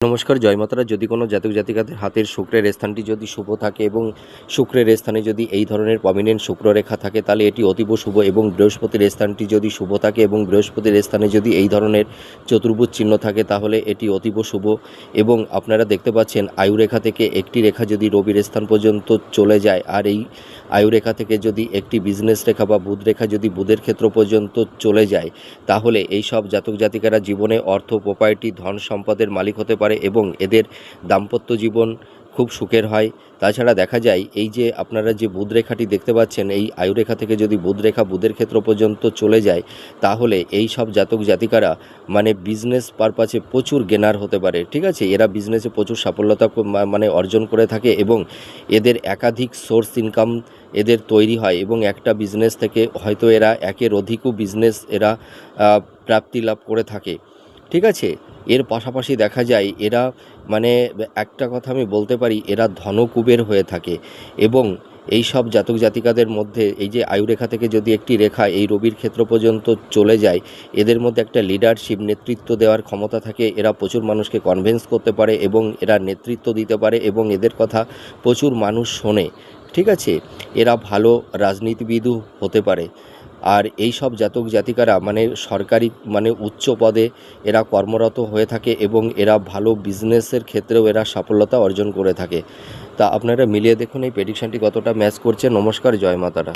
নমস্কার জয়মাতারা যদি কোনো জাতক জাতিকাদের হাতের শুক্রের স্থানটি যদি শুভ থাকে এবং শুক্রের স্থানে যদি এই ধরনের প্রমিনেন্ট শুক্ররেখা থাকে, তাহলে এটি অতীব শুভ এবং বৃহস্পতির স্থানটি যদি শুভ থাকে এবং বৃহস্পতির স্থানে যদি এই ধরনের চতুর্ভুজ চিহ্ন থাকে, তাহলে এটি অতীব শুভ এবং আপনারা দেখতে পাচ্ছেন আয়ুরেখা থেকে একটি রেখা যদি রবির স্থান পর্যন্ত চলে যায় আর এই আয়ুরেখা থেকে যদি একটি বিজনেস রেখা বা বুধ রেখা যদি বুধের ক্ষেত্র পর্যন্ত চলে যায়, তাহলে এই সব জাতক জাতিকারা জীবনে অর্থ প্রপার্টি ধন, সম্পদের মালিক হতে পারে। এবং এদের দাম্পত্য জীবন খুব সুখের হয়। তাছাড়া দেখা যায়, এই যে আপনারা যে বুধ রেখাটি দেখতে পাচ্ছেন, এই আয়ুরেখা থেকে যদি বুধ রেখা বুধের ক্ষেত্র পর্যন্ত চলে যায়, তাহলে এই সব জাতক জাতিকারা মানে বিজনেস পারপাসে প্রচুর গেনার হতে পারে, ঠিক আছে? এরা বিজনেসে প্রচুর সাফল্যতা মানে অর্জন করে থাকে এবং এদের একাধিক সোর্স ইনকাম এদের তৈরি হয় এবং একটা বিজনেস থেকে হয়তো এরা একের অধিকও বিজনেস এরা প্রাপ্তি লাভ করে থাকে। ঠিক আছে? এর পাশাপাশি দেখা যায় এরা মানে একটা কথা আমি বলতে পারি, এরা ধনকুবের হয়ে থাকে এবং এই সব জাতক জাতিকাদের মধ্যে এই যে আয়ুরেখা থেকে যদি একটি রেখা এই রবির ক্ষেত্র পর্যন্ত চলে যায়, এদের মধ্যে একটা লিডারশিপ নেতৃত্ব দেওয়ার ক্ষমতা থাকে, এরা প্রচুর মানুষকে কনভেন্স করতে পারে এবং এরা নেতৃত্ব দিতে পারে এবং এদের কথা প্রচুর মানুষ শোনে, ঠিক আছে? এরা ভালো রাজনীতিবিদও হতে পারে। আর এই সব জাতক জাতিকারা মানে সরকারি মানে উচ্চ পদে এরা কর্মরত হয়ে থাকে এবং এরা ভালো বিজনেসের ক্ষেত্রেও এরা সফলতা অর্জন করে থাকে। তা আপনারা মিলিয়ে দেখুন এই প্রেডিকশানটি কতটা ম্যাচ করছে। নমস্কার, জয় মাতারা।